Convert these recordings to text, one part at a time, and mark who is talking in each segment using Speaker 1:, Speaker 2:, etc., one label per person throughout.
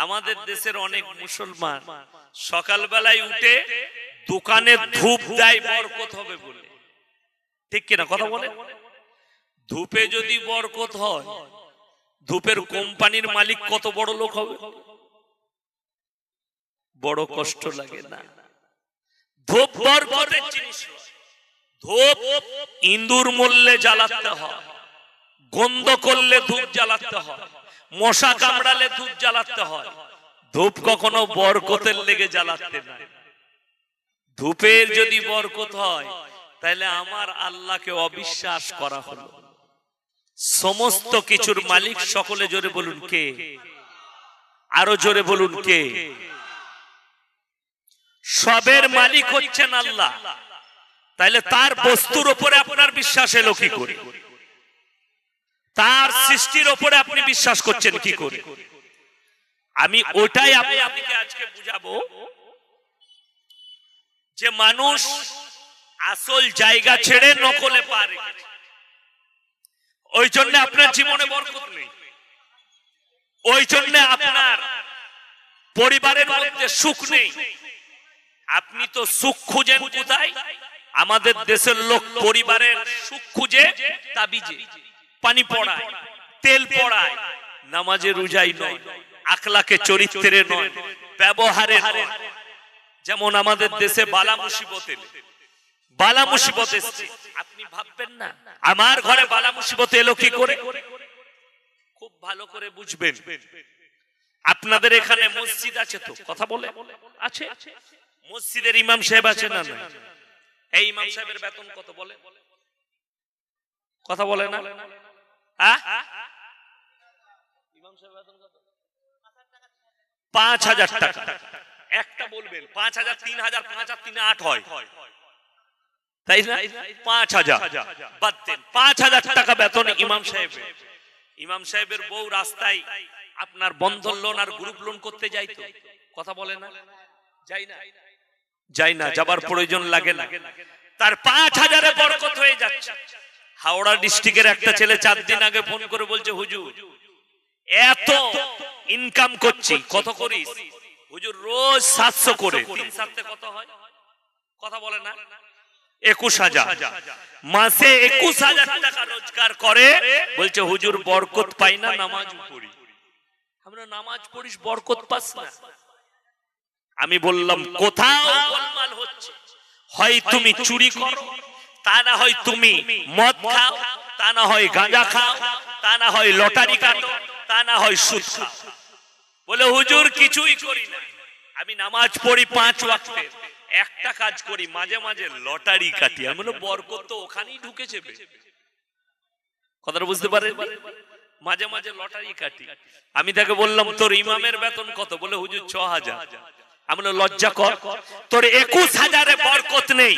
Speaker 1: আমাদের দেশের অনেক মুসলমান সকালবেলায় উঠে দোকানে ধূপ দেয় বরকত হবে বলে। ঠিক কিনা কথা বলে ধূপে যদি বরকত হয় ধূপের কোম্পানির মালিক কত বড় লোক হবে? বড় কষ্ট লাগে না। ধূপ বরকতের জিনিস। ধূপ ইন্দুর মূল্যে জ্বালাতে হয়। গন্ধ করলে ধূপ জ্বালাতে হয়। মশা কামড়ালে ধূপ জ্বালাতে হয়। ধূপ কখনো বরকতের লেগে জ্বালাতে না। ধূপের যদি বরকত হয়, তাহলে আমার আল্লাহকে অবিশ্বাস করা হলো। সমস্ত কিছুর মালিক সকলে জোরে বলুন কে? আরও জোরে বলুন কে? সবের মালিক হচ্ছেন আল্লাহ। তাইলে তার বস্তুর উপরে আপনার বিশ্বাস এলো কি করে? সৃষ্টির উপরে আপনি বিশ্বাস করছেন কি করে? আমি ওটাই আপনাকে আজকে বুঝাবো যে মানুষ আসল জায়গা ছেড়ে নকলে পারে ওই জন্য আপনার জীবনে বরকত নেই। ওই জন্য আপনার পরিবারের মধ্যে সুখ নেই। আপনি তো সুখ খুঁজেন কোথায়? আমাদের দেশের লোক পরিবারের সুখ খুঁজে তাবিজে পানি পড়ায়। তেল পড়ায় নামাজে রোজাই নয় আখলাকে চরিত্রে নয় ব্যবহারে যেমন আমাদের দেশে বালা মুসিবত এলে বালা মুসিবত এসছে। আপনি ভাববেন না। আমার ঘরে বালা মুসিবত এলো কি করে? খুব ভালো করে বুঝবেন। আপনাদের এখানে মসজিদ আছে তো? কথা বলে? আছে? মসজিদের ইমাম সাহেব আছে না না এই ইমাম সাহেবের বেতন কত বলে? কথা বলে না? আ? ইমাম সাহেবের বেতন কত? পাঁচ হাজার টাকা। একটা বলবেন, পাঁচ হাজার, তিন হাজার, পাঁচ তিন আট হয়। তাই না? পাঁচ হাজার। বাদ দেন, পাঁচ হাজার টাকা বেতন ইমাম সাহেবের। ইমাম সাহেবের বউ রাস্তায় আপনার বন্ধন লোন আর গ্রুপ লোন করতে যাইতো কথা বলে না? যাই না? যাই না, যাবার প্রয়োজন লাগে না। তার পাঁচ হাজারে বরকত হয়ে যাচ্ছে। হাওড়া ডিস্ট্রিক্টের একটা ছেলে চার দিন আগে ফোন করে বলছে, হুজুর এত ইনকাম করছি। কত করিস? হুজুর রোজ সাতশো করে। তিন সাতে কত হয়? কথা বলে না। একুশ হাজার। মাসে একুশ হাজার টাকা রোজগার করে। বলছে হুজুর বরকত পাই না নামাজ পড়ি। আমরা নামাজ পড়িস বরকত পাস না। আমি বললাম কোথাও গোলমাল হচ্ছে। হয় তুমি চুরি করো তা না হয় তুমি মদ খাও তা না হয় গাঁজা খাও তা না হয় লটারি কাটো। তা না হয় সুদ বলে, হুজুর, কিছুই করি না। আমি নামাজ পড়ি পাঁচ ওয়াক্তে। একটা কাজ করি, মাঝে মাঝে লটারি কাটি। আমি বললাম, বরকত তো ওখানেই ঢুকেছে কথাটা বুঝতে পারেন মাঝে মাঝে লটারি কাটি। আমি তাকে বললাম, তোর ইমামের বেতন কত? বলে, হুজুর, ছ হাজার। আমি লজ্জা কর। তোর একুশ হাজারে বরকত নেই।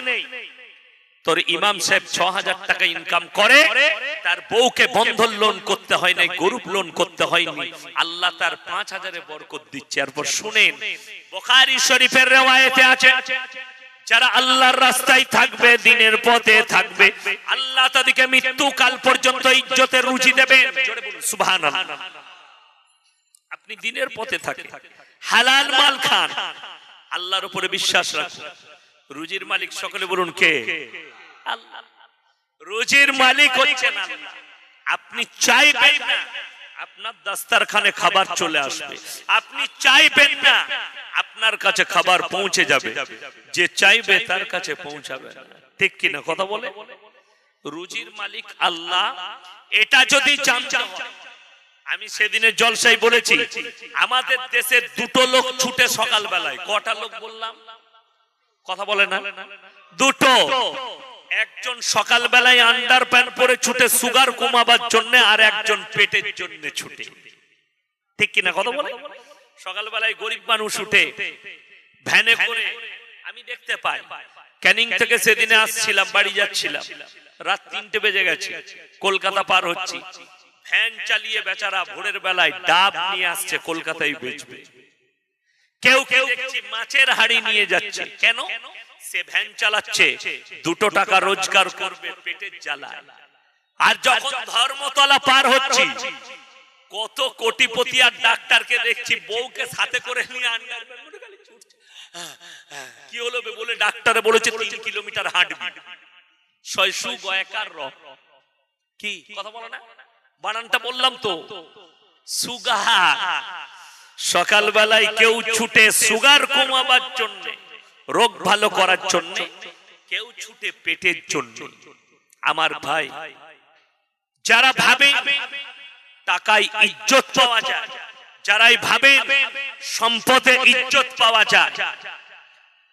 Speaker 1: তোর ইমাম সাহেব ছ হাজার টাকা ইনকাম করে, তার বউকে বন্ধন লোন করতে হয় নাই গরুপ লোন করতে হয়নি। আল্লাহ তার পাঁচ হাজারে বরকত দিচ্ছে। এরপর শুনেন, বোখারি শরীফের রেওয়ায়েতে আছে, যারা আল্লাহর রাস্তায় থাকবে, দিনের পথে থাকবে, আল্লাহ তাদেরকে মৃত্যু কাল পর্যন্ত ইজ্জতের রুচি দেবে। সুবহান আপনি দিনের পথে থাকেন, হালাল মাল খান, আল্লাহর উপরে বিশ্বাস রাখুন। রুজির মালিক সকলে বলুন কে? রুজির মালিক হচ্ছেন আল্লাহ। আপনি চাইবেন না আপনার দাস্তারখানে খাবার চলে আসবে। আপনি চাইবেন না আপনার কাছে খাবার পৌঁছে যাবে। যে চাইবে তার কাছে পৌঁছাবে। ঠিক কিনা কথা বলে? রুজির মালিক আল্লাহ এটা যদি জানতে আমি সেদিনের জলসাই বলেছি আমাদের দেশের দুটো লোক ছুটে সকাল বেলায় কটা লোক বললাম? কথা বলে না? দুটো। একজন সকাল বেলায় আন্ডার প্যান্ট পরে ছুটে সুগার কমাবার জন্য আর একজন পেটের জন্য ছুটে। ঠিক কিনা কথা বলে? সকাল বেলায় গরিব মানুষ উঠে, ভ্যানে করে, আমি দেখতে পাই, ক্যানিং থেকে সেদিনে আসছিলাম, বাড়ি যাচ্ছিলাম। রাত তিনটে বেজে গেছে, কলকাতা পার হচ্ছি। ভ্যান চালিয়ে বেচারা ভোরের বেলায় ডাব নিয়ে আসছে, কলকাতায় বেচবে। কেউ কেউ দেখছি মাছের হাড়ি নিয়ে যাচ্ছে। কেন? সে ভ্যান চালাচ্ছে দুটো টাকা রোজগার করবে পেটের জ্বালায়। আর যখন ধর্মতলা পার হচ্ছি কত কোটিপতি আর ডাক্তারকে দেখছি বউকে সাথে করে নিয়ে ছুটছে। হ্যাঁ, হ্যাঁ, কি হলো বলে ডাক্তারে বলেছে তিন কিলোমিটার হাঁটবি। ছয়শু গয়কার র। কি? কথা বলো না। বানানটা বললাম তো। সুগা সকালবেলায় কেউ ছুটে সুগার কমাবার জন্য, রোগ ভালো করার জন্য, কেউ ছুটে পেটের জন্য। আমার ভাই, যারা ভাবে টাকায় ইজ্জত পাওয়া যায়, যারাই ভাবে সম্পদে ইজ্জত পাওয়া যায়,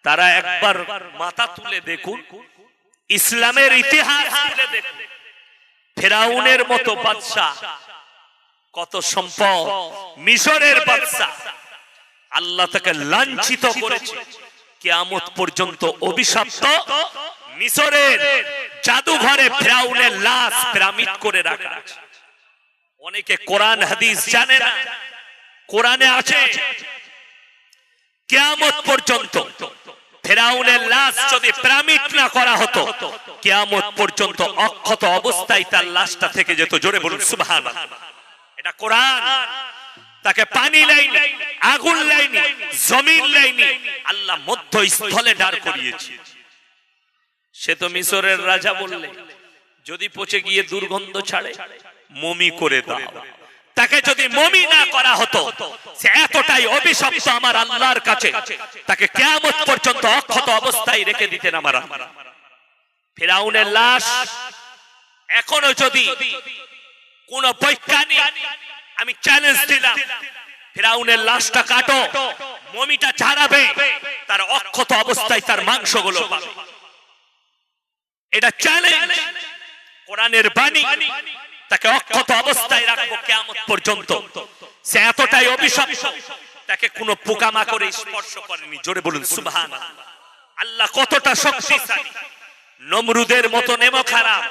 Speaker 1: তারা একবার মাথা তুলে দেখুন, ইসলামের ইতিহাস তুলে দেখুন। ফেরাউনের মতো বাদশাহ কত সম্পদ। মিশরের বাদশাহ আল্লাহ তাকে লাঞ্ছিত করেছে। কিয়ামত পর্যন্ত অভিশপ্ত। মিশরের জাদুঘরে ফেরাউনের লাশ পিরামিড করে রাখা অনেকে কোরআন, হাদিস জানে না। কোরআনে আছে, কিয়ামত পর্যন্ত ফেরাউনের লাশ যদি পিরামিড না করা হতো, কিয়ামত পর্যন্ত অক্ষত অবস্থায় তার লাশটা থেকে যেত। জোরে বলুন, সুবহানাল্লাহ। এটা কোরআন। তাকে পানি লাইনি, আগুন লাইনি, জমিন লাইনি, আল্লাহ মধ্য স্থলে দাঁড় করিয়েছে। সে তো মিশরের রাজা বললে, যদি পচে গিয়ে দুর্গন্ধ ছাড়ে, মমি করে দাও। তাকে যদি মমি না করা হতো, সে এতটাই অভিশপ্ত আমার আল্লাহর কাছে, তাকে কেয়ামত পর্যন্ত অক্ষত অবস্থায় রেখে দিতেন আমার। ফেরাউনের লাশ এখনও যদি কোন বৈজ্ঞানিক আমি চ্যালেঞ্জ দিলাম। ফেরাউনের লাশটা কাটো। মমিটা ছাড়াবে তার অক্ষত অবস্থায় তার মাংসগুলো এটা চ্যালেঞ্জ কোরআনের বাণী। তাকে অক্ষত অবস্থায় রাখব কেমন পর্যন্ত। সে এতটাই অভিশপ্ত তাকে কোনো পোকামাকড়ে স্পর্শ করেনি। জোরে বলুন সুবহান আল্লাহ কতটা শক্তিশালী। নমরুদের মতো নেমো খারাপ।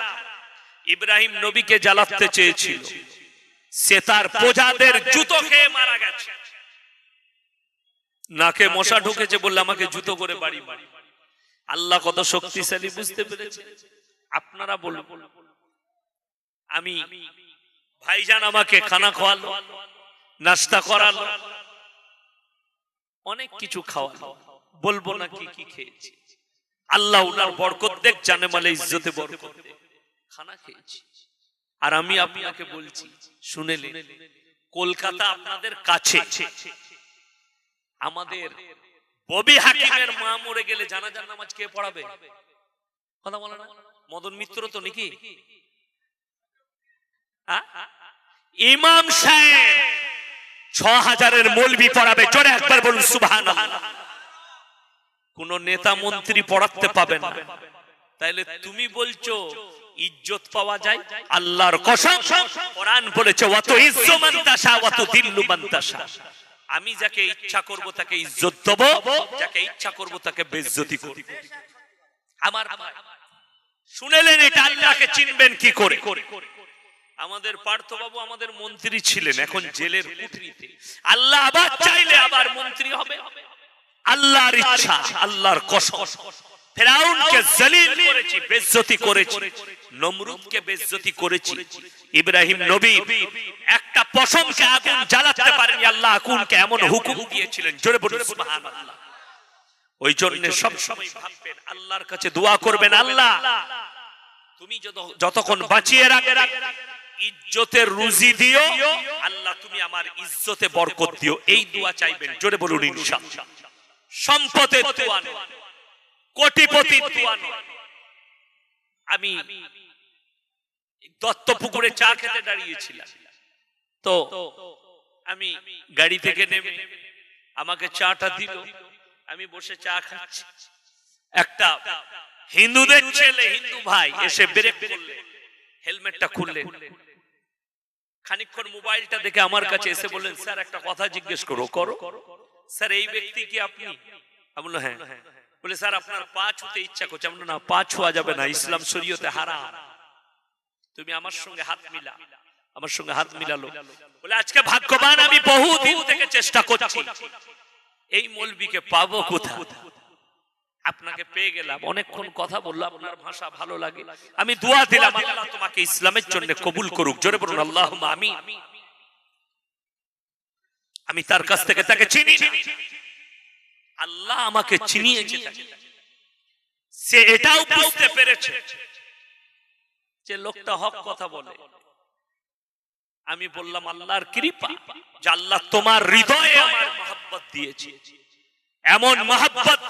Speaker 1: ইব্রাহিম নবীকে জ্বালাতে চেয়েছিল। সে তার প্রজাদের জুতো খেয়ে মারা গেছে। নাকে মশা ঢুকেছে বললে আমাকে জুতো করে বাড়ি বাড়ি আল্লাহ কত শক্তিশালী বুঝতে পেরেছে আপনারা বলুন। আমি ভাইজান আমাকে খানা খাওয়ালো নাস্তা করালো, অনেক কিছু খাওয়ালো। বলব না কি কি খেয়েছি। আল্লাহ উনার বরকত দেখ, জানে মালে ইজ্জতে বরকত দেখ। খানা খেয়েছি। আর আমি আপনাকে বলছি শুনেলেন কলকাতা আপনাদের কাছে। আমাদের ববি হাকিমের মা মরে গেলে জানাজার নামাজ কে পড়াবে? কথা বলে না? মদন মিত্র তো নাকি? ইমাম সাহেব ছ হাজারের মলবি পড়াবে, জোরে একবার বলুন সুবহান কোন নেতা মন্ত্রী পড়াতে পাবে না। তাইলে তুমি বলছো ইজ্জত পাওয়া যায়, আল্লাহর কসম, কোরআন বলেছে অত ইজ্জু মান্তাসা অত দিল্লু মান্তাসা আমি যাকে ইচ্ছা করব, তাকে ইজ্জত দেব, যাকে ইচ্ছা করব, তাকে বেজ্জতি করব। আমার শুনেলেন এটা, আল্লাহকে চিনবেন কি করে? আমাদের পার্থবাবু আমাদের মন্ত্রী ছিলেন, এখন জেলের কুঠরিতে আল্লাহ আবার চাইলে আবার মন্ত্রী হবে। আল্লাহর ইচ্ছা, আল্লাহর কসম। ফেরাউনকে জলিল করেছি বেজ্জতি করেছি। নমরুদকে বেজ্জতি করেছি। ইব্রাহিম নবী একটা পশমকে আগুন জ্বালাতে পারেনি আল্লাহ আগুনকে এমন হুকুম দিয়েছিলেন। জোরে বলুন সুবহানাল্লাহ। ওই জন্য সব সময় ভাববেন আল্লাহর কাছে দোয়া করবেন আল্লাহ। তুমি যতক্ষণ বাঁচিয়ে রাখবে ইজ্জতের রুজি দিও। আল্লাহ তুমি আমার ইজ্জতে বরকত দিও। এই দোয়া চাইবেন জোরে বলুন ইনশাআল্লাহ। সম্পদের দোয়া নয়। আমি দত্তপুকুরে চা খেতে দাঁড়িয়েছিলাম। তো আমি গাড়ি থেকে নেমে আমাকে চাটা দিল। আমি বসে চা খাচ্ছি। একটা হিন্দুদের ছেলে, হিন্দু ভাই এসে ব্রেক করলে, হেলমেটটা খুললেন খানিকক্ষণ মোবাইলটা দেখে আমার কাছে এসে বললেন, স্যার, একটা কথা জিজ্ঞেস করো করো। স্যার, এই ব্যক্তি কি আপনি? আমি হ্যাঁ। বলে স্যার আপনার পা ছুতে ইচ্ছা করছে আমি বললাম, না পা ছোঁয়া যাবে না ইসলাম শরীয়তে হারাম। তুমি আমার সঙ্গে হাত মিলা আমার সঙ্গে হাত মিলালো। বলে আজকে ভাগ্যবান আমি বহুদিন থেকে চেষ্টা করছি। এই মলবিকে পাবো কোথায়? আপনাকে পেয়ে গেলাম অনেকক্ষণ কথা বললাম আপনার ভাষা ভালো লাগে। আমি দোয়া দিলাম আল্লাহ তোমাকে ইসলামের জন্য কবুল করুক। জোরে বলুন আল্লাহ আমি আমি তার কাছ থেকে তাকে চিনি। আল্লাহ আমাকে চিনিয়েছে সে এটাও বুঝতে পেরেছে যে লোকটা হক কথা বলে। আমি বললাম আল্লাহর কৃপা যে আল্লাহ তোমার হৃদয়ে আমার মহব্বত দিয়েছে। এমন মহব্বত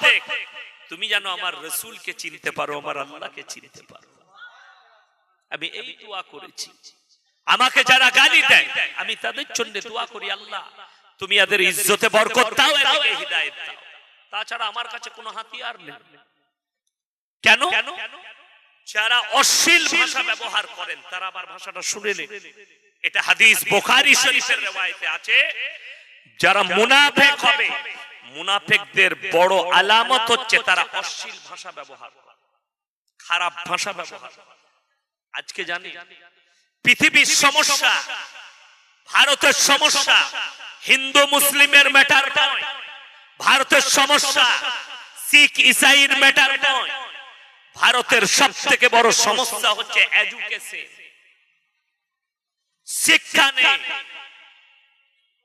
Speaker 1: তুমি যেন আমার রসুলকে চিনতে পারো আমার আল্লাহকে চিনতে পারো। আমি এই দোয়া করেছি। আমাকে যারা গালি দেয় আমি তাদের জন্য দোয়া করি আল্লাহ তুমি এদের ইজ্জতে বরকত দাও এদেরকে হিদায়াত দাও। তাছাড়া আমার কাছে কোনো হাতিয়ার নেই। কেন? যারা অশ্লীল ভাষা ব্যবহার করেন তারা আবার ভাষাটা শুনে নেন এটা হাদিস বোখারি শরীফের রেওয়ায়েতে আছে। যারা মুনাফেক হবে মুনাফেকদের বড় আলামত হচ্ছে তারা অশ্লীল ভাষা ব্যবহার করে। খারাপ ভাষা ব্যবহার আজকে জানি পৃথিবীর সমস্যা ভারতের সমস্যা হিন্দু মুসলিমের ম্যাটার নয়। ভারতের সমস্যা শিখ ইসাইর ম্যাটার ভারতের সব থেকে বড় সমস্যা হচ্ছে এডুকেশন শিক্ষা নেই।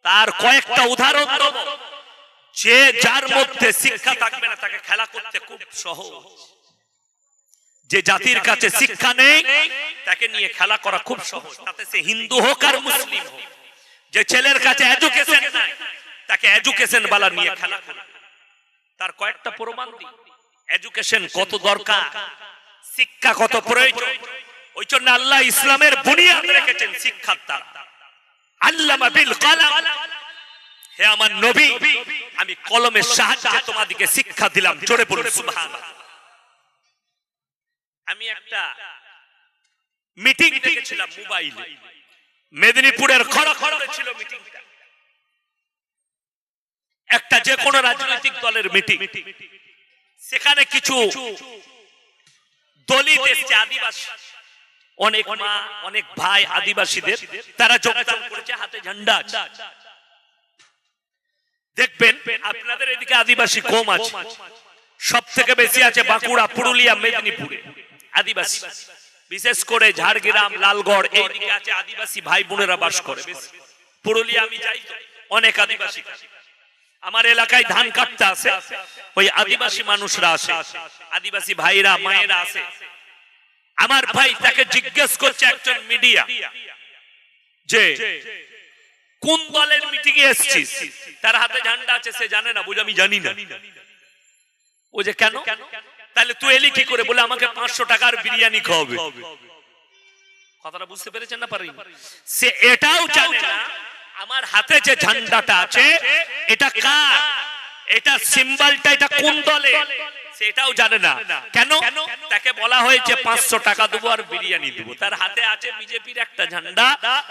Speaker 1: তার কয়েকটা উদাহরণ দেব। যে যার মধ্যে শিক্ষা থাকবে না, তাকে খেলা করতে খুব সহজ। যে জাতির কাছে শিক্ষা নেই, তাকে নিয়ে খেলা করা খুব সহজ। তাতে সে হিন্দু হোক আর মুসলিম হোক। যে ছেলের কাছে এডুকেশন নাই তাকে এডুকেশন বালা নিয়ে খেলা তার কয়েকটা প্রমাণ দিই। এডুকেশন কত দরকার? শিক্ষা কত প্রয়োজন? ওই জন্য আল্লাহ ইসলামের বুনিয়াদ রেখেছেন শিক্ষার দ্বারা। আল্লামা বিল কলাম, হে আমার নবী, আমি কলমের সাহায্যে তোমাদেরকে শিক্ষা দিলাম। জোরে বলুন, সুবহানাল্লাহ। আমি একটা মিটিং দেখেছিলাম মোবাইলে। মেদিনীপুরের খড়খড়ে ছিল মিটিংটা কোনো রাজনৈতিক দলের মিটিং। সেখানে কিছু দলিত এসছে আদিবাসী। অনেক মা, অনেক ভাই আদিবাসীদের, তারা যোগদান করেছে, হাতে ঝান্ডা দেখবেন, আপনাদের এদিকে আদিবাসী কম আছে। সব থেকে বেশি আছে বাঁকুড়া, পুরুলিয়া, মেদিনীপুরে। আদিবাসী। বিশেষ করে ঝাড়গ্রাম, লালগড় এই দিকে আছে আদিবাসী ভাই বোনেরা বাস করে। পুরুলিয়া আমি যাই অনেক আদিবাসী। আমার এলাকায় ধান কাটতে আসে। ওই আদিবাসী মানুষরা আসে। আদিবাসী ভাইরা, মায়েরা আসে। আমার ভাই তাকে জিজ্ঞেস করছে একজন মিডিয়া যে, কোন দলের মিটিং এ এসছিস? তার হাতে ঝান্ডা আছে, সে জানে না, বুঝে আমি জানি না। ও যে কেন? তাহলে তুই এলি কি করে? বলে আমাকে পাঁচশো টাকার বিরিয়ানি খাওয়াবে। কথাটা বুঝতে পেরেছেন না পারি সে এটাও জানে না আমার হাতে যে ঝান্ডাটা আছে এটা কার? এটা সিম্বলটা এটা কোন দলে? সেটাও জানে না। কেন? তাকে বলা হয়েছে পাঁচশো টাকা দেবো আর বিরিয়ানি দেবো। তার হাতে আছে বিজেপির একটা ঝান্ডা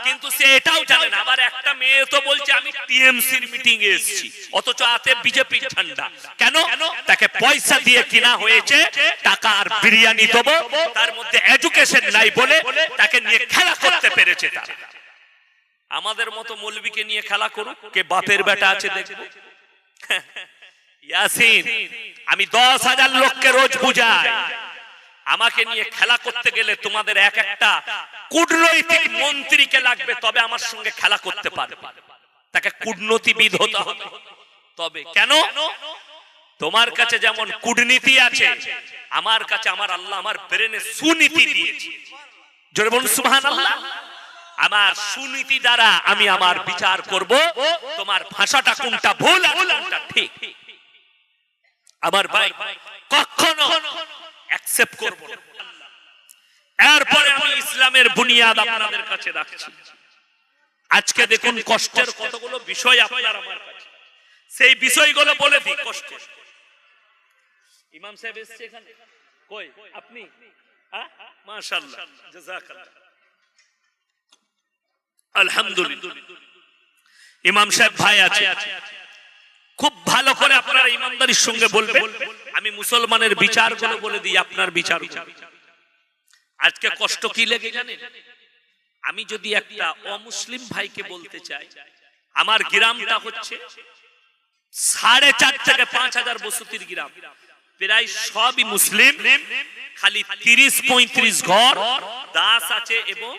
Speaker 1: কিন্তু সে এটাও জানে না। আবার একটা মেয়ে তো বলছে আমি টিএমসির মিটিং এ এসেছি। অথচ হাতে বিজেপির ঝান্ডা। কেন? তাকে পয়সা দিয়ে কিনা হয়েছে টাকা আর বিরিয়ানি দেবো। তার মধ্যে এডুকেশন নাই বলে তাকে নিয়ে খেলা করতে পেরেছে তারা। আমাদের মতো মৌলবীকে নিয়ে খেলা করুক, কে বাপের বেটা আছে দেখব। ইয়াসিন, আমি দশ হাজার লোককে রোজ বুঝাই। আমাকে নিয়ে খেলা করতে গেলে তোমাদের এক একটা কূটনৈতিক মন্ত্রীকে লাগবে, তবে আমার সঙ্গে খেলা করতে পারবে। তাকে কূটনীতিবিদ হতে হবে। তবে কেন? তোমার কাছে যেমন কূটনীতি আছে, আমার কাছে আমার আল্লাহ আমার ব্রেনে সুনীতি দিয়েছে। জোরে বলুন, সুবহানাল্লাহ। আমার সুনীতি দ্বারা আমি আমার বিচার করব। তোমার ভাষাটা কোনটা ভুল কোনটা ঠিক? আমার ভাই, কখনো অ্যাকসেপ্ট করব এরপরে আমি ইসলামের বুনিয়াদ আপনাদের কাছে রাখছি। আজকে দেখুন কষ্টের কতগুলো বিষয় আপনার আমার কাছে। সেই বিষয়গুলো বলে দিই কষ্ট। ইমাম সাহেব এসছে এখানে? কই? আপনি? মাশাআল্লাহ, জাযাকাল্লাহ। আলহামদুলিল্লাহ। ইমাম সাহেব ভাই আছে। খুব ভালো করে আপনারা ইমানদারির সঙ্গে বলবেন। আমি মুসলমানের বিচারগুলো বলে দিই, আপনার বিচার আজকে কষ্ট কি লেগে জানেন? আমি যদি একটা অমুসলিম ভাইকে বলতে চাই, আমার গ্রামটা হচ্ছে সাড়ে চার থেকে পাঁচ হাজার বসতির গ্রাম। প্রায় সবই মুসলিম, খালি তিরিশ পঁয়ত্রিশ ঘর, দাস আছে এবং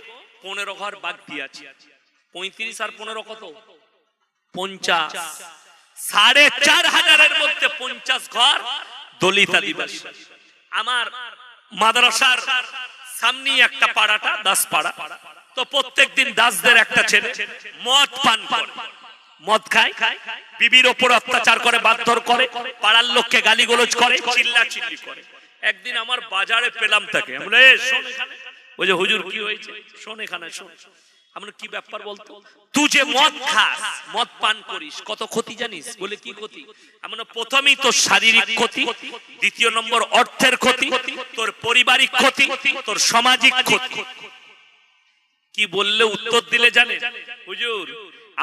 Speaker 1: পনেরো ঘর বাগদি আছে। পঁয়ত্রিশ আর পনেরো কত? পঞ্চাশ। সাড়ে চার হাজারের মধ্যে পঞ্চাশ ঘর দলিত আদিবাসী আমার মাদ্রাসার সামনে একটা পাড়াটা দাস পাড়া তো প্রত্যেক দিন দাসদের একটা ছেলে মদ পান করে। মদ খায়, বিবির ওপর অত্যাচার করে বাধ্যর করে, পাড়ার লোককে গালিগোলজ করে চিল্লা চিল্লি করে। একদিন আমার বাজারে পেলাম তাকে। আমি শোন এখানে।" ওই যে হুজুর কি হয়েছে? শোন এখানে শোন। আমরা কি ব্যাপার বলতো? তুই যে মদ খাস মদ পান করিস কত ক্ষতি জানিস? বলে কি ক্ষতি? আমরা প্রথমেই তোর শারীরিক ক্ষতি দ্বিতীয় নম্বর অর্থের ক্ষতি তোর পারিবারিক ক্ষতি তোর সামাজিক ক্ষতি। কি বললে উত্তর দিলে জানে? হুজুর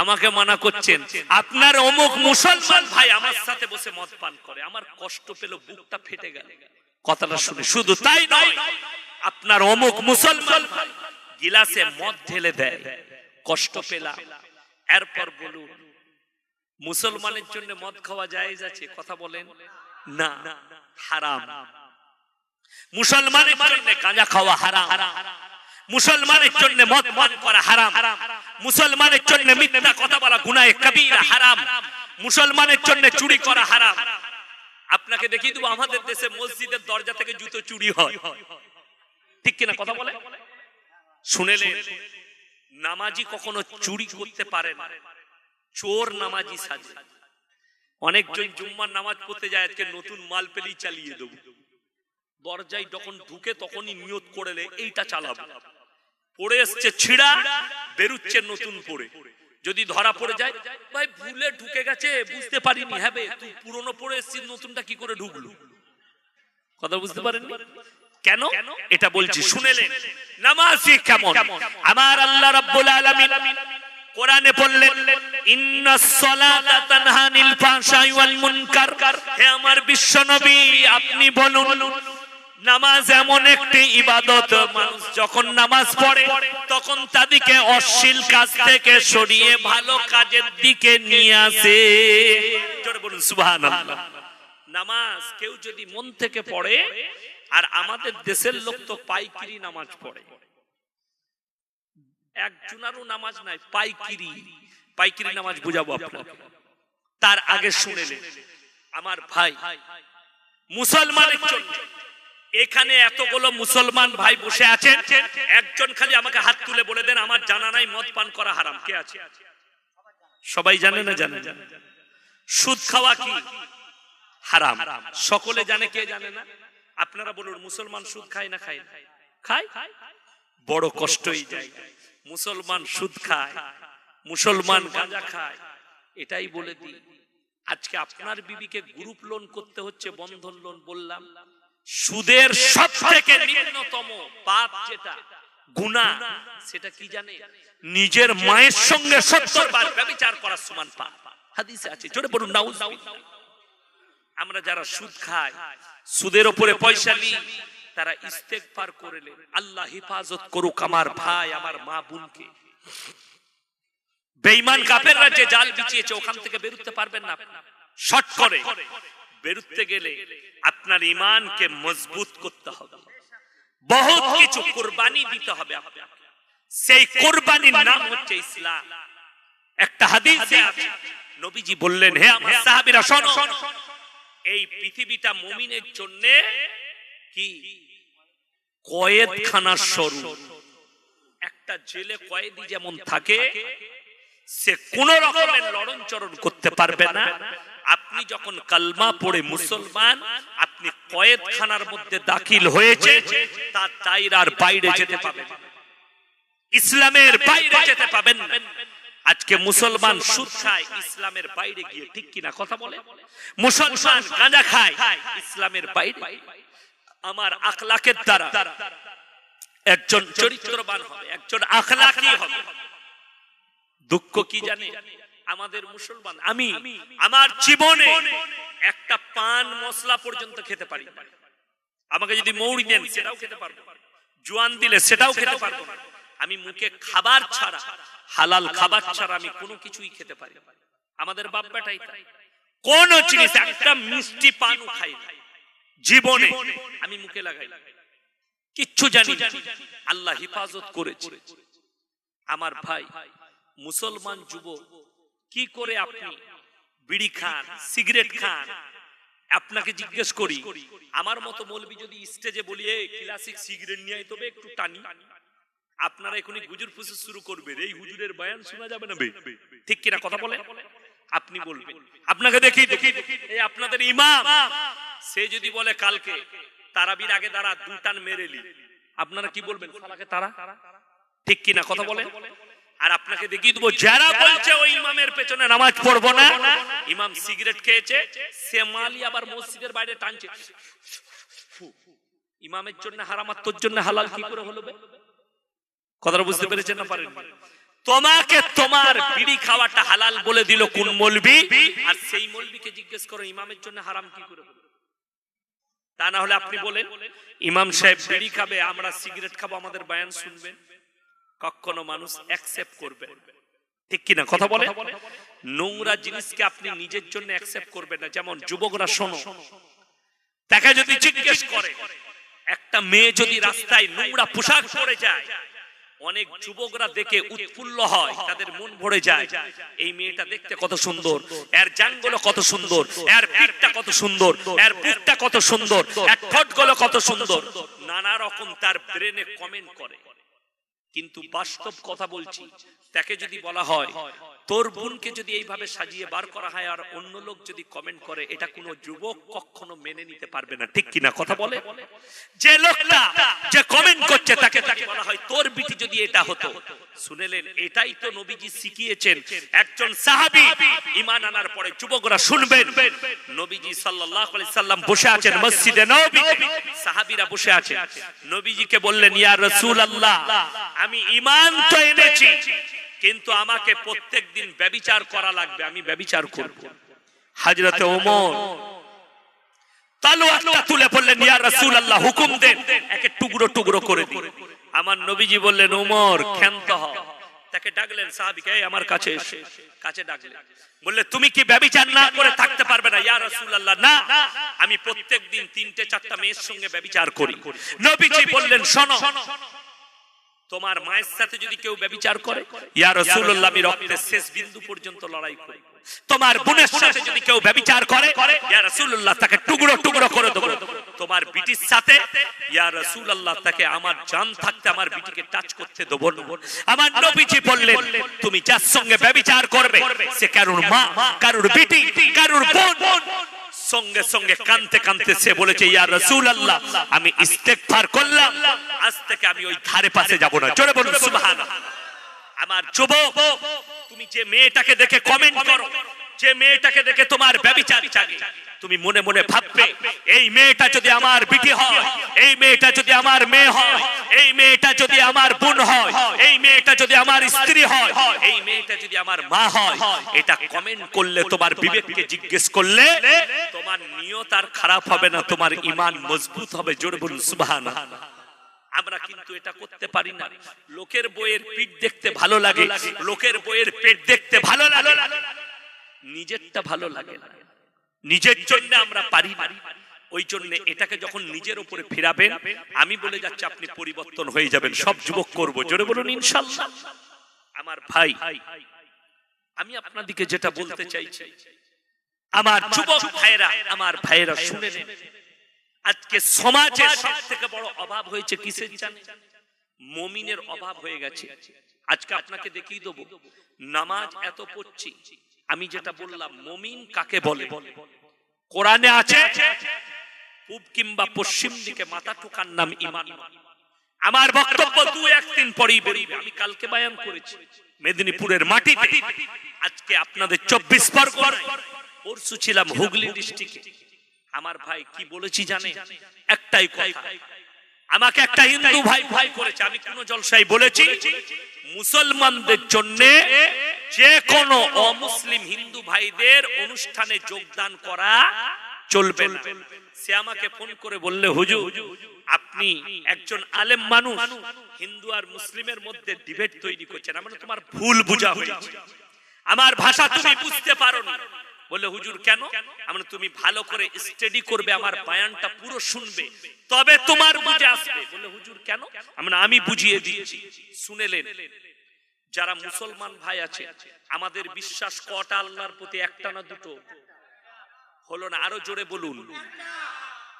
Speaker 1: আমাকে মানা করছেন। আপনার অমুক মুসলমান ভাই আমার সাথে বসে মদ পান করে। আমার কষ্ট পেল বুকটা ফেটে গেল। কথাটা শুনে। শুধু তাই নয়। আপনার অমুক মুসলমান গিলাসে মদ ঢেলে দেয়, কষ্ট পেলাম। এরপর বলুন, মুসলমানের জন্য মদ খাওয়া যায় আছে? কথা বলেন। না, হারাম। মুসলমানের জন্য গাঁজা খাওয়া হারাম। মুসলমানের জন্য মদ পান করা হারাম। মুসলমানের জন্য মিথ্যা কথা বলা গুনাহে কবিরা হারাম। মুসলমানের জন্য চুরি করা হারাম। আপনাকে দেখিয়ে দেবো, আমাদের দেশে মসজিদের দরজা থেকে জুতো চুরি হয়। ঠিক কিনা কথা বলে? শুনেলেন নামাজি কখনো চুরি করতে পারে না। চোর নামাজি সাজে। অনেকজন জুম্মার নামাজ পড়তে যায় আজকে নতুন মাল পেলেই চালিয়ে দেবো। দরজায় যখন ঢুকে তখনই নিয়ত করেলে এইটা চালাবো। পড়ে এসছে ছিড়া বেরুচ্ছে নতুন পড়ে যদি ধরা পড়ে যায় ভাই ভুলে ঢুকে গেছে বুঝতে পারিনি হ্যাঁ তুই পুরনো পড়ে এসছিস নতুনটা কি করে ঢুকলো? কথা বুঝতে পারেন কেন? এটা বলছি শুনেলেন। নামাজি কেমন? আমার আল্লাহ রাব্বুল আলামিন কোরআনে বললেন ইন্নাস সালাতা তানহা আনিল ওয়াল মুনকার। হে আমার বিশ্ব নবী আপনি বলুন নামাজ এমন একটি ইবাদত মানুষ যখন নামাজ পড়ে তখন তাদেরকে অশ্লীল কাজ থেকে সরিয়ে ভালো কাজের দিকে নিয়ে আসে। জোরে বলুন সুবহানাল্লাহ। নামাজ কেউ যদি মন থেকে পড়ে আর আমাদের দেশের লোক তো পাইকিরি নামাজ পড়ে। একজনারও নামাজ নাই, পাইকিরি। পাইকিরি নামাজ বুঝাবো আপনাকে। তার আগে শুনেলেন আমার ভাই, মুসলমানের জন্য। এখানে এতগুলো মুসলমান ভাই বসে আছেন, একজন খালি আমাকে হাত তুলে বলে দেন, আমার জানা নাই, মদ পান করা হারাম। কে আছে? সবাই জানে না জানে? সুদ খাওয়া কি? হারাম। সকলে জানে, কে জানে না? আপনারা বলুন, মুসলমান সুদ খায় না খায়? খায়? বড় কষ্ট এই মুসলমান সুদ খায়, মুসলমান গাঁজা খায়। এটাই বলে দিই। আজকে আপনার বিবিকে গ্রুপ লোন করতে হচ্ছে, বন্ধন লোন বললাম। সুদের সব থেকে নিম্নতম পাপ যেটা গুণা সেটা কি জানে? নিজের মায়ের সঙ্গে সত্তর বার ব্যবচার করার সমান পাপ। হাদিসে আছে। জোরে বলুন নাউজ আমরা যারা সুদ খাই, সুদের উপরে পয়সা নিই, তারা ইস্তেগফার করলে আল্লাহ হেফাজত করুক আমার ভাই, আমার মা বোনকে। বেঈমান কাফেররা যে জাল বিছিয়েছে, ওখান থেকে বেরোতে পারবেন না। শর্ট করে। বেরোতে গেলে আপনার ইমানকে মজবুত করতে হবে। বহুত কিছু কুরবানি দিতে হবে সেই কুরবানির নাম হচ্ছে ইসলাম। একটা হাদিসে আছে, নবীজি বললেন, হে আমার সাহাবীরা, শোনো। এই পৃথিবীটা মুমিনের জন্য কি? কয়েদখানার স্বরূপ একটা জেলে কয়েদি যেমন থাকে, সে কোন রকমের লড়ন চরণ করতে পারবে না। আপনি যখন কালমা পড়ে মুসলমান, আপনি কয়েদখানার মধ্যে দাখিল হয়েছে, তার দায়রার বাইরে যেতে পাবেন। ইসলামের বাইরে যেতে পাবেন আজকে মুসলমান সুদ খায় ইসলামের বাইরে গিয়ে ঠিক কিনা কথা বলে? মুসলমান গাঁজা খায় ইসলামের বাইরে? আমার আখলাকের দ্বারা একজন চরিত্রবান হবে, একজন আখলাকি হবে। দুঃখ কি জানে? আমাদের মুসলমান, আমি, আমার জীবনে একটা পান মশলা পর্যন্ত খেতে পারি। আমাকে যদি মৌরি দেন, সেটাও খেতে পারব। জোয়ান দিলে সেটাও খেতে পারব। না। আমি মুখে খাবার ছাড়া, হালাল খাবার ছাড়া আমি কোনো কিছুই খেতে পারি। আমাদের বাপ বেটাই কোন জিনিস, একটা মিষ্টি পানও খাই জীবনে আমি মুখে লাগাই কিচ্ছু জানি আল্লাহ হেফাজত করেছে। আমার ভাই, মুসলমান যুবক, কি করে আপনি বিড়ি খান, সিগারেট খান? আপনাকে জিজ্ঞেস করি, আমার মতো মৌলবি যদি স্টেজে বলি ক্লাসিক সিগারেট নিয়ে তবে একটু টানি। আপনারা এখনই গুজুর ফুসুর শুরু করবেন। এই হুজুরের বয়ান শোনা যাবে না? ঠিক কিনা কথা বলে আপনি বলবেন। আপনাকে দেখি দেখি। এই আপনাদের ইমাম সে যদি বলে কালকে তারাবির আগে দাঁড়া দু টান মেরেলি আপনারা কি বলবেন? সালাকে তারা? ঠিক কিনা কথা বলে আর আপনাকে দেখিয়ে দেবো যারা বলছে ওই ইমামের পেছনে নামাজ পড়ব না ইমাম সিগারেট খেয়েছে সে মালি আবার মসজিদের বাইরে টানছে। ইমামের জন্য হারাম আর তোর জন্য হালাল কি করে হলো? কথাটা বুঝতে পেরেছেন না পারেন তোমাকে তোমার বিড়ি খাওয়াটা হালাল বলে দিল কোন মলবি? আর সেই মলবিকে জিজ্ঞেস করো, ইমামের জন্য হারাম কি করে তা না হলে আপনি বলেন, ইমাম সাহেব বিড়ি খাবে, আমরা সিগারেট খাব, আমাদের শুনবেন কখনো মানুষ অ্যাকসেপ্ট করবে। ঠিক কিনা? কথা বলে? নোংরা জিনিসকে আপনি নিজের জন্য অ্যাকসেপ্ট করবেন না। যেমন যুবকরা শোনো, তাকে যদি জিজ্ঞেস করে, একটা মেয়ে যদি রাস্তায় নোংরা পোশাক পরে যায় অনেক যুবকরা দেখে উৎফুল্ল হয়, তাদের মন ভরে যায়। এই মেয়েটা দেখতে কত সুন্দর, এর জাঙ্গলো কত সুন্দর, এর পিঠটা কত সুন্দর, এর বুকটা কত সুন্দর, এর ঠোঁটগুলো কত সুন্দর। নানা রকম তার ব্রেনে কমেন্ট করে। কিন্তু বাস্তব কথা বলছি, তাকে যদি বলা হয় তোর বোনকে যদি এইভাবে সাজিয়ে বার করা হয় আর অন্য লোক যদি কমেন্ট করে, এটা কোনো যুবক কখনো মেনে নিতে পারবে না। ঠিক কিনা কথা বলে? যে লোকটা যে কমেন্ট করছে, তাকে তাকে বলা হয়, তোর বিটি যদি এটা হতো। শুনেলেন, এটাই তো নবীজি শিখিয়েছেন। একজন সাহাবী ঈমান আনার পরে যুবকরা শুনবেন। নবীজি সাল্লাল্লাহু আলাইহি সাল্লাম বসে আছেন মসজিদে নববীতে সাহাবীরা বসে আছেন। নবীজিকে বললেন, ইয়া রাসূলুল্লাহ, আমি ঈমান তো এনেছি। কিন্তু আমাকে প্রত্যেকদিন ব্যভিচার করা লাগবে আমি ব্যভিচার করব। হযরতে ওমর তালোয়ারটা তুলে বললেন ইয়া রাসূলুল্লাহ হুকুম দেন। একে টুকরো টুকরো করে দিন আমার নবীজি বললেন ওমর ক্ষান্ত হও তাকে ডাকলেন সাহাবীকে "এই আমার কাছে এসে। কাছে ডাকলেন। বললে তুমি কি ব্যভিচার না করে থাকতে পারবে না? ইয়া রাসূলুল্লাহ না। আমি প্রত্যেকদিন তিনটে চারটা মেয়ের সঙ্গে ব্যভিচার করি। নবীজি বললেন শোনো তোমার মায়ের সাথে যদি কেউ ব্যভিচার করে ইয়া রাসূলুল্লাহ আমি রক্তের শেষ বিন্দু পর্যন্ত লড়াই করি তোমার বোনের সাথে যদি কেউ ব্যভিচার করে ইয়া রাসূলুল্লাহ তাকে টুকরো টুকরো করে দেব। তোমার বিটির সাথে ইয়া রাসূলুল্লাহ তাকে আমার জান থাকতে আমার বিটিকে টাচ করতে দেব না। আমার নবীজি বললেন তুমি যার সঙ্গে ব্যভিচার করবে সে কারুর মা কারুর বিটি কারুর বোন। সঙ্গে সঙ্গে কানতে কানতে সে বলেছে, ইয়া রাসূলুল্লাহ, আমি ইস্তেগফার করলাম। আজ থেকে আমি ওই ধারে পাশে যাব না। জোরে বলুন, সুবহানাল্লাহ। আমার যুবক, তুমি যে মেয়েটাকে দেখে কমেন্ট করো, যে মেয়েটাকে দেখে তোমার ব্যভিচার জাগে, তুমি মনে মনে ভাববে, এই মেয়েটা যদি আমার বিটি হয়, এই মেয়েটা যদি আমার মেয়ে হয় এই মেয়েটা যদি আমার বোন হয়, এই মেয়েটা যদি আমার স্ত্রী হয়, এই মেয়েটা যদি আমার মা হয়, এটা কমেন্ট করলে তোমার বিবেককে জিজ্ঞেস করলে, তোমার নিয়ত আর খারাপ হবে না, তোমার ইমান মজবুত হবে, জোরে বলুন, সুবহানাল্লাহ। আমরা কিন্তু এটা করতে পারি না। লোকের বইয়ের পিঠ দেখতে ভালো লাগে, লোকের বইয়ের পেট দেখতে ভালো লাগে। নিজেরটা ভালো লাগে না। নিজের জন্য আমরা পারি না। ওই জন্য এটাকে যখন নিজের উপরে ফিরাবেন আমি বলে যাচ্ছি আপনি পরিবর্তন হয়ে যাবেন সব যুবক করব। জোরে বলুন ইনশাল্লাহ। আমার ভাই আমি আপনাদিকে যেটা বলতে চাইছি আমার যুবক ভাইরা আমার ভাইরা শুনে আজকে সমাজে সব থেকে বড় অভাব হয়েছে কিসের জানে মমিনের অভাব হয়ে গেছে। আজকে আপনাকে দেখিয়ে দেবো। নামাজ এত পড়ছি। আমি যেটা বললাম মমিন কাকে বলে? কোরআনে আছে? পূব কিংবা পশ্চিম দিকে মাথা ঠোকার নাম ইমান। আমার বক্তব্য দু একদিন পরেই বেরিয়ে আমি কালকে বায়ান করেছি। মেদিনীপুরের মাটিতে। আজকে আপনাদের চব্বিশ পরগনায় পরশু ছিলাম হুগলি ডিস্ট্রিক্টে। আমার ভাই কি বলেছি জানে একটাই কথা। আমাকে একটা হিন্দু ভাই ভাই করেছে। আমি কোন জলসাই বলেছি মুসলমানদের জন্য যে কোনো অমুসলিম হিন্দু ভাইদের অনুষ্ঠানে যোগদান করা চলবে না। সে আমাকে ফোন করে বললে, হুজুর, আপনি একজন আলেম মানুষ। হিন্দু আর মুসলিমের মধ্যে ডিবেট তৈরি করছেন। আমার তোমার ভুল বুঝা হয়েছে। আমার ভাষা তুমি বুঝতে পারো না। বললে, হুজুর, কেন? আমরা তুমি ভালো করে স্টাডি করবে, আমার বায়ানটা পুরো শুনবে। তবে তোমার বুঝে আসবে। বললে, হুজুর, কেন? আমরা আমি বুঝিয়ে দিয়েছি শুনেলেন, যারা মুসলমান ভাই আছে, আমাদের বিশ্বাস কটা আল্লাহর প্রতি একটা না দুটো? হলো না, আরও জোরে বলুন।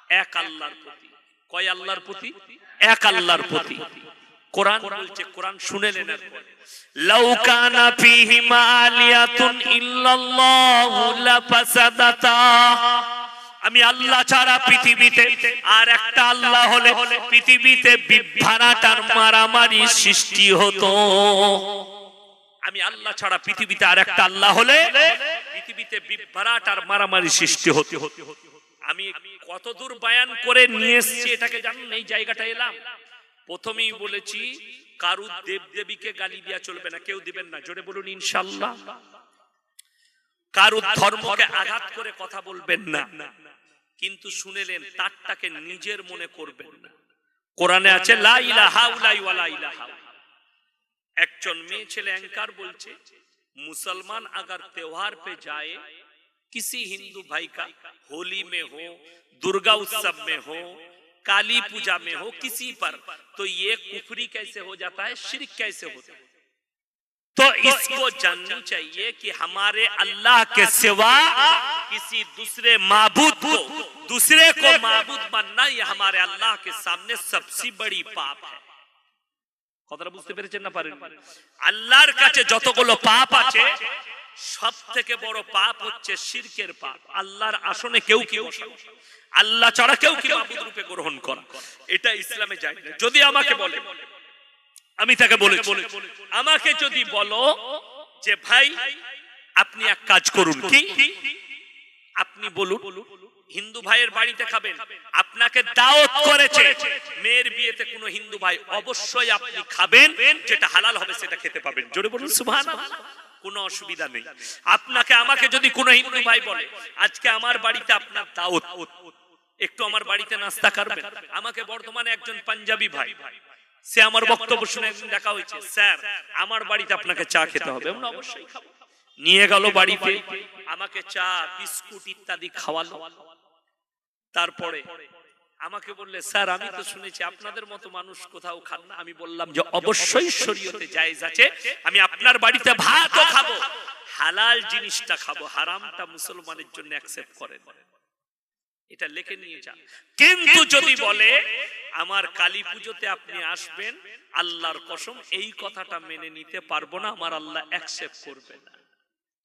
Speaker 1: এক আল্লাহর প্রতি। কয় আল্লাহর প্রতি? এক আল্লাহর প্রতি। আমি আল্লাহ ছাড়া পৃথিবীতে আর একটা আল্লাহ হলে পৃথিবীতে বিভ্রাটার মারামারি সৃষ্টি হতো। আমি আল্লাহ ছাড়া পৃথিবীতে আর একটা আল্লাহ হলে পৃথিবীতে বিভ্রাট আর মারামারি সৃষ্টি হতে। হতে আমি কতদূর বায়ান করে নিয়ে এসেছি এটাকে জানেন এই জায়গাটা এলাম। প্রথমেই বলেছি কারু দেব দেবীকে গালি দেওয়া চলবে না, কেউ দিবেন না, জোরে বলুন ইনশাল্লাহ কারু ধর্মকে আঘাত করে কথা বলবেন না, কিন্তু শুনেলেন তারটাকে নিজের মনে করবেন না। কোরআনে আছে, লা ইলাহা উলাই ওয়ালা ইলাহা একজন মেয়ে ছেলে অ্যাঙ্কার বলছে मुसलमान अगर त्योहार पे जाए किसी हिंदू भाई का होली में हो दुर्गा उत्सव में हो काली पूजा में हो किसी पर तो ये कुफरी कैसे हो जाता है शिरक कैसे होता है तो इसको जाननी चाहिए कि हमारे अल्लाह के सिवा किसी दूसरे माबूद को दूसरे को माबूद मानना ये हमारे अल्लाह के सामने सबसे बड़ी पाप है কথাটা বুঝতে পেরেছেন না পারেন আল্লাহর কাছে যতগুলো পাপ আছে সব থেকে বড় পাপ হচ্ছে শিরকের পাপ। আল্লাহর আসনে কেউ কেউ আল্লাহ ছাড়া কেউ কি মাবুদ রূপে গ্রহণ করা? এটা ইসলামে যায়। না যদি আমাকে বলে আমি তাকে বলে আমাকে যদি বলো যে ভাই আপনি এক কাজ করুন। কি? আপনি বলুন। হিন্দু ভাইয়ের বাড়িতে খাবেন। আপনাকে দাওয়াত করেছে। মেয়ের বিয়েতে কোনো হিন্দু ভাই অবশ্যই আপনি খাবেন, যেটা হালাল হবে সেটা খেতে পাবেন। জোরে বলুন, সুবহানাল্লাহ। কোনো অসুবিধা নেই। আপনাকে, আমাকে যদি কোনো হিন্দু ভাই বলে, আজকে আমার বাড়িতে আপনার দাওয়াত। একটু আমার বাড়িতে নাস্তা করবেন। আমাকে বর্তমানে একজন পাঞ্জাবি ভাই, সে আমার বক্তব্য শুনে একদিন দেখা হয়েছে। স্যার, আমার বাড়িতে আপনাকে চা খেতে হবে। আমরা অবশ্যই খাব নিয়ে গেল বাড়িতে। আমাকে চা, বিস্কুট ইত্যাদি খাওয়ালো। তারপরে আমাকে বললে, স্যার, আমি তো শুনেছি আপনাদের মতো মানুষ কোথাও খান না। আমি বললাম যে, অবশ্যই শরীয়তে জায়েজ আছে। আমি আপনার বাড়িতে ভাতও খাব, হালাল জিনিসটা খাব, হারামটা মুসলমানের জন্য অ্যাকসেপ্ট করেন। এটা লিখে নিয়ে যান। কিন্তু যদি বলে, আমার কালী পুজোতে আপনি আসবেন, আল্লাহর কসম, এই কথাটা মেনে নিতে পারব না, আমার আল্লাহ অ্যাকসেপ্ট করবে না।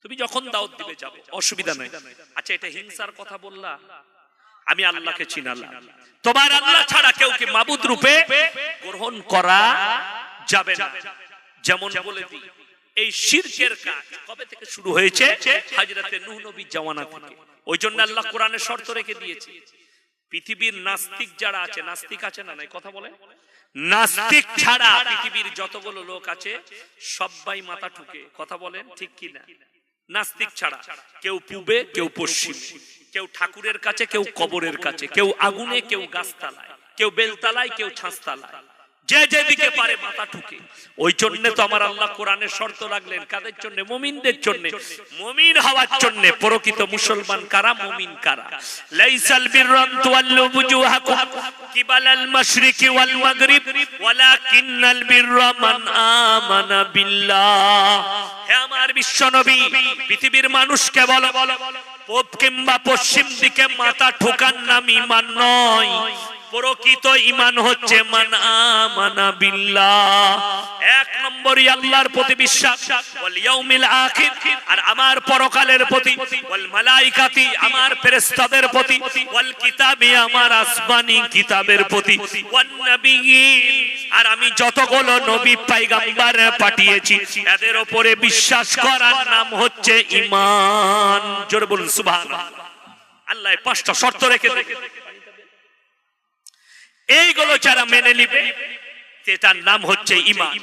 Speaker 1: তুমি যখন দাওয়াত দিবে যাবে, অসুবিধা নাই। আচ্ছা এটা হিংসার কথা বললা? আমি আল্লাহকে চিনালাম। তোমার আল্লাহ ছাড়া কেউ কি মাবুদ রূপে গ্রহণ করা যাবে না। যেমন বলে দিই, এই শিরকের কাজ কবে থেকে শুরু হয়েছে? হাজরাতে নূহ নবীর জামানা থেকে। ওই জন্য আল্লাহ কোরআনে শর্ত রেখে দিয়েছে। পৃথিবীর নাস্তিক যারা আছে, নাস্তিক আছে না নাই? কথা বলে নাস্তিক ছাড়া পৃথিবীর যতগুলো লোক আছে সবাই মাথা ঠুকে। কথা বলেন ঠিক কি না নাস্তিক ছাড়া। কেউ পূবে, কেউ পশ্চিমে। কেউ ঠাকুরের কাছে, কেউ কবরের কাছে, কেউ আগুনে, কেউ গাছতলায়, কেউ বেলতলায়, কেউ ছাঁচতলায়। যে যেদিকে পারে মাথা ঠুকে। ওই জন্য তো আমার আল্লাহ কোরআনের শর্ত রাখলেন, কাদের জন্য? মুমিনদের জন্য। মুমিন হওয়ার জন্য প্রকৃত মুসলমান কারা? মুমিন কারা? লাইসাল বিররান তুওয়াল্লু বুজুহাকুম, কিবালাল মাশরিকি ওয়াল মাগরিব, ওয়ালাকিন্নাল বিররা মান আমানা বিল্লাহ। হে আমার বিশ্বনবী, পৃথিবীর মানুষকে বলো। পূব কিংবা পশ্চিম দিকে মাথা ঠোকার নাম ইমান নয়। প্রকৃত ইমান হচ্ছে এক নম্বরই আল্লাহর প্রতি বিশ্বাস আর আমার পরকালের প্রতি মালাইকাতি, আমার ফেরেশতাদের প্রতি, ওয়াল কিতাবি, আমার আসমানি কিতাবের প্রতি আর আমি যতগুলো নবী পয়গম্বর পাঠিয়েছি, এদের উপরে বিশ্বাস করার নাম হচ্ছে ঈমান। জোরে বলুন, সুবহানাল্লাহ। আল্লাহ পাঁচটা শর্ত রেখে এইগুলো যারা মেনে নিবে সেটার নাম হচ্ছে ইমান।